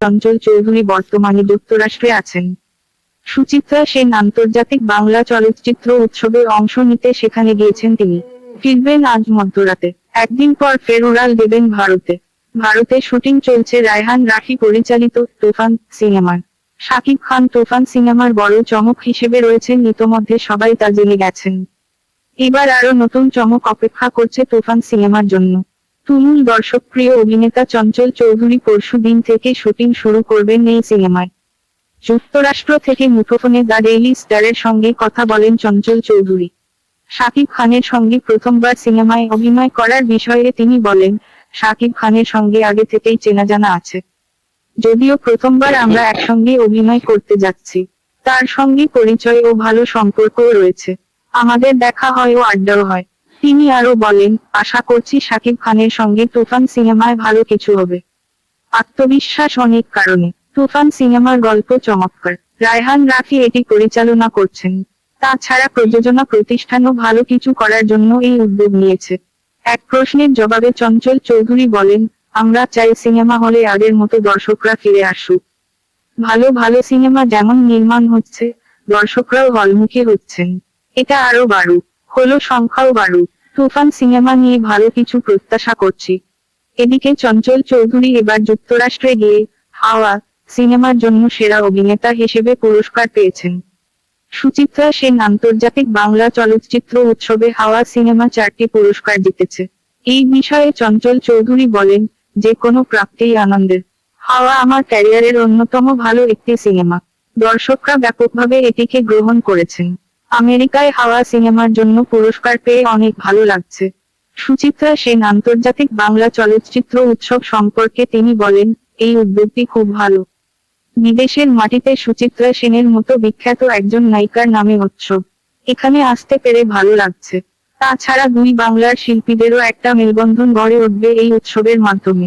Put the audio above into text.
চঞ্চল চৌধুরী বর্তমানে যুক্তরাষ্ট্রে আছেন। সুচিত্রা সেন আন্তর্জাতিক বাংলা চলচ্চিত্র উৎসবে অংশ নিতে সেখানে গিয়েছেন তিনি। ফিরবেন আজ মধ্যরাতে। একদিন পর ফের উড়াল দেবেন ভারতে। ভারতে শুটিং চলছে রায়হান রাখি পরিচালিত তুফান সিনেমার। শাকিব খান তুফান সিনেমার বড় চমক হিসেবে রয়েছেন ইতোমধ্যে সবাই তা জেনে গেছেন। এবার আরও নতুন চমক অপেক্ষা করছে তুফান সিনেমার জন্য। তুমুল দর্শকপ্রিয় অভিনেতা চঞ্চল চৌধুরী পরশু দিন থেকে শুটিং শুরু করবেন এই সিনেমায়। যুক্তরাষ্ট্র থেকে মুঠোফোনে দ্য ডেইলি স্টারের সঙ্গে কথা বলেন চঞ্চল চৌধুরী। শাকিব খানের সঙ্গে প্রথমবার সিনেমায় অভিনয় করার বিষয়ে তিনি বলেন, শাকিব খানের সঙ্গে আগে থেকেই চেনা জানা আছে। যদিও প্রথমবার আমরা একসঙ্গে অভিনয় করতে যাচ্ছি, তার সঙ্গে পরিচয় ও ভালো সম্পর্কও রয়েছে। আমাদের দেখা হয় ও আড্ডাও হয়। তিনি আরও বলেন, আশা করছি শাকিব খানের সঙ্গে তুফান সিনেমায় ভালো কিছু হবে। আত্মবিশ্বাস অনেক কারণে, তুফান সিনেমার গল্প চমৎকার। রায়হান রাফি এটি পরিচালনা করছেন। তাছাড়া প্রযোজনা প্রতিষ্ঠানও ভালো কিছু করার জন্য এই উদ্যোগ নিয়েছে। এক প্রশ্নের জবাবে চঞ্চল চৌধুরী বলেন, আমরা চাই সিনেমা হলে আগের মতো দর্শকরা ফিরে আসুক। ভালো ভালো সিনেমা যেমন নির্মাণ হচ্ছে, দর্শকরাও হলমুখী হচ্ছেন। এটা আরও বাড়ুক, হলো সংখ্যাও বাড়ুক। তুফান সিনেমা নিয়ে ভালো কিছু প্রত্যাশা করছি। এদিকে চঞ্চল চৌধুরী এবার যুক্তরাষ্ট্রে গিয়ে হাওয়া সিনেমার জন্য সেরা অভিনেতা হিসেবে পুরস্কার পেয়েছেন। সুচিত্রা সেন আন্তর্জাতিক বাংলা চলচ্চিত্র উৎসবে হাওয়া সিনেমা চারটি পুরস্কার জিতেছে। এই বিষয়ে চঞ্চল চৌধুরী বলেন, যে কোনো প্রাপ্তিই আনন্দের। হাওয়া আমার ক্যারিয়ারের অন্যতম ভালো একটি সিনেমা। দর্শকরা ব্যাপকভাবে এটিকে গ্রহণ করেছেন। আমেরিকায় হাওয়া সিনেমার জন্য পুরস্কার পেয়ে অনেক ভালো লাগছে। সুচিত্রা সেন আন্তর্জাতিক বাংলা চলচ্চিত্র উৎসব সম্পর্কে তিনি বলেন, এই উদ্যোগটি খুব ভালো। বিদেশের মাটিতে সুচিত্রা সেনের মতো বিখ্যাত একজন নায়িকার নামে উৎসব। এখানে আসতে পেরে ভালো লাগছে। তাছাড়া দুই বাংলার শিল্পীদেরও একটা মেলবন্ধন গড়ে উঠবে এই উৎসবের মাধ্যমে।